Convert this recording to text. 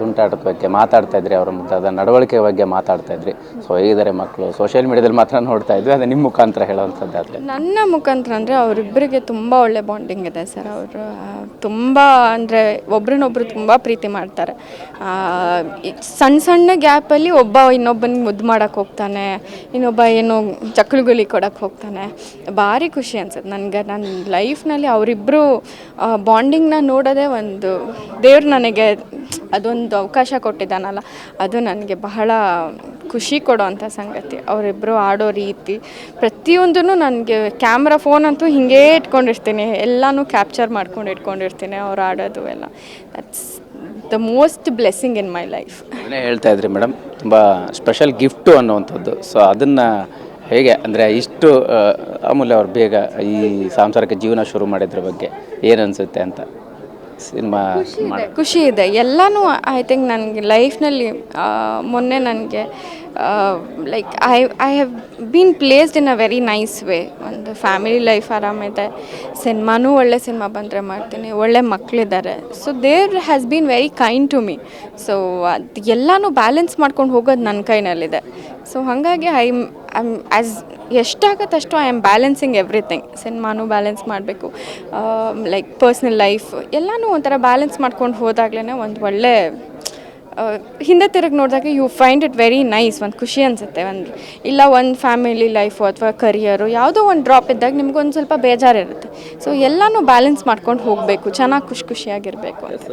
ತುಂಟಾಟದ ಬಗ್ಗೆ ಮಾತಾಡ್ತಾ ಇದ್ರಿ, ಅವರ ಮುದ್ದಾದ ನಡವಳಿಕೆ ಬಗ್ಗೆ ಮಾತಾಡ್ತಾ ಇದ್ರಿ. ಸೊ ಹೇಗಿದ್ದಾರೆ ಮಕ್ಕಳು ಸೋಷಿಯಲ್ ಮೀಡಿಯಾದಲ್ಲಿ ಮಾತ್ರ ನೋಡ್ತಾ ಇದ್ವಿ, ಅದೇ ನಿಮ್ಮ ಮುಖಾಂತರ ಹೇಳುವಂಥದ್ದಾದ್ರೆ. ನನ್ನ ಮುಖಾಂತರ ಅಂದರೆ ಅವರಿಬ್ಬರಿಗೆ ತುಂಬ ಒಳ್ಳೆ ಬಾಂಡಿಂಗ್ ಇದೆ ಸರ್. ಅವರು ತುಂಬ ಅಂದರೆ ಒಬ್ರನ್ನೊಬ್ರು ತುಂಬ ಪ್ರೀತಿ ಮಾಡ್ತಾರೆ. ಸಣ್ಣ ಸಣ್ಣ ಗ್ಯಾಪಲ್ಲಿ ಒಬ್ಬ ಇನ್ನೊಬ್ಬನಿಗೆ ಮುದ್ದು ಮಾಡೋಕ್ಕೆ ಹೋಗ್ತಾನೆ, ಇನ್ನೊಬ್ಬ ಏನೋ ಚಕ್ಳುಗುಲಿ ಕೊಡೋಕ್ಕೆ ಹೋಗ್ತಾನೆ. ಭಾರಿ ಖುಷಿ ಅನ್ಸುತ್ತೆ ನನಗೆ. ನನ್ನ ಲೈಫ್ನಲ್ಲಿ ಅವರಿಬ್ಬರು ಬಾಂಡಿಂಗ್ನ ನೋಡೋದೇ ಒಂದು ದೇವ್ರು ನನಗೆ ಅದೊಂದು ಅವಕಾಶ ಕೊಟ್ಟಿದ್ದಾನಲ್ಲ, ಅದು ನನಗೆ ಬಹಳ ಖುಷಿ ಕೊಡೋವಂಥ ಸಂಗತಿ. ಅವರಿಬ್ಬರು ಆಡೋ ರೀತಿ ಪ್ರತಿಯೊಂದೂ ನನಗೆ ಕ್ಯಾಮ್ರಾ ಫೋನ್ ಅಂತೂ ಹಿಂಗೇ ಇಟ್ಕೊಂಡಿರ್ತೀನಿ. ಎಲ್ಲನೂ ಕ್ಯಾಪ್ಚರ್ ಮಾಡ್ಕೊಂಡು ಇಟ್ಕೊಂಡಿರ್ತೀನಿ ಅವ್ರು ಆಡೋದು ಎಲ್ಲ. That's the most blessing in my life ಹೇಳ್ತಾ ಇದ್ರಿ ಮೇಡಮ್, ತುಂಬ ಸ್ಪೆಷಲ್ ಗಿಫ್ಟು ಅನ್ನುವಂಥದ್ದು. ಸೊ ಅದನ್ನು ಹೇಗೆ, ಅಂದರೆ ಇಷ್ಟು ಅಮೂಲ್ಯ ಅವ್ರು ಬೇಗ ಈ ಸಾಂಸಾರಿಕ ಜೀವನ ಶುರು ಮಾಡಿದ್ರ ಬಗ್ಗೆ ಏನು ಅನಿಸುತ್ತೆ ಅಂತ? ಸಿನಿಮಾ ಮಾಡಿ ಖುಷಿ ಇದೆ. ಎಲ್ಲನೂ ಐ ಥಿಂಕ್ ನನಗೆ ಲೈಫ್ನಲ್ಲಿ ಮೊನ್ನೆ ನನಗೆ like I I have been placed in a very nice way ಒಂದು ಫ್ಯಾಮಿಲಿ ಲೈಫ್ ಆರಾಮಿದೆ ಸಿನಿಮಾನೂ ಒಳ್ಳೆ ಸಿನಿಮಾ ಬಂದರೆ ಮಾಡ್ತೀನಿ. ಒಳ್ಳೆ ಮಕ್ಕಳಿದ್ದಾರೆ so there has been very kind to me so ಅದು ಎಲ್ಲನೂ ಬ್ಯಾಲೆನ್ಸ್ ಮಾಡ್ಕೊಂಡು ಹೋಗೋದು ನನ್ನ ಕೈನಲ್ಲಿದೆ. ಸೊ ಹಾಗಾಗಿ ಐ ಐಮ್ ಆ್ಯಸ್ ಎಷ್ಟಾಗತ್ತೆ ಅಷ್ಟು ಐ ಆಮ್ ಬ್ಯಾಲೆನ್ಸಿಂಗ್ ಎವ್ರಿಥಿಂಗ್ ಸಿನಿಮಾನು ಬ್ಯಾಲೆನ್ಸ್ ಮಾಡಬೇಕು. ಲೈಕ್ ಪರ್ಸ್ನಲ್ ಲೈಫ್ ಎಲ್ಲನೂ ಒಂಥರ ಬ್ಯಾಲೆನ್ಸ್ ಮಾಡ್ಕೊಂಡು ಹೋದಾಗಲೇ ಒಂದು ಒಳ್ಳೆ ಹಿಂದೆ ತಿರುಗಿ ನೋಡಿದಾಗ you find it very nice ಒಂದು ಖುಷಿ ಅನಿಸುತ್ತೆ. ಒಂದು ಇಲ್ಲ ಒಂದು ಫ್ಯಾಮಿಲಿ ಲೈಫು ಅಥವಾ ಕರಿಯರು ಯಾವುದೋ ಒಂದು ಡ್ರಾಪ್ ಇದ್ದಾಗ ನಿಮ್ಗೊಂದು ಸ್ವಲ್ಪ ಬೇಜಾರಿರುತ್ತೆ ಸೊ ಎಲ್ಲನೂ ಬ್ಯಾಲೆನ್ಸ್ ಮಾಡ್ಕೊಂಡು ಹೋಗಬೇಕು. ಚೆನ್ನಾಗಿ ಖುಷಿ ಖುಷಿಯಾಗಿರಬೇಕು ಅಂತ.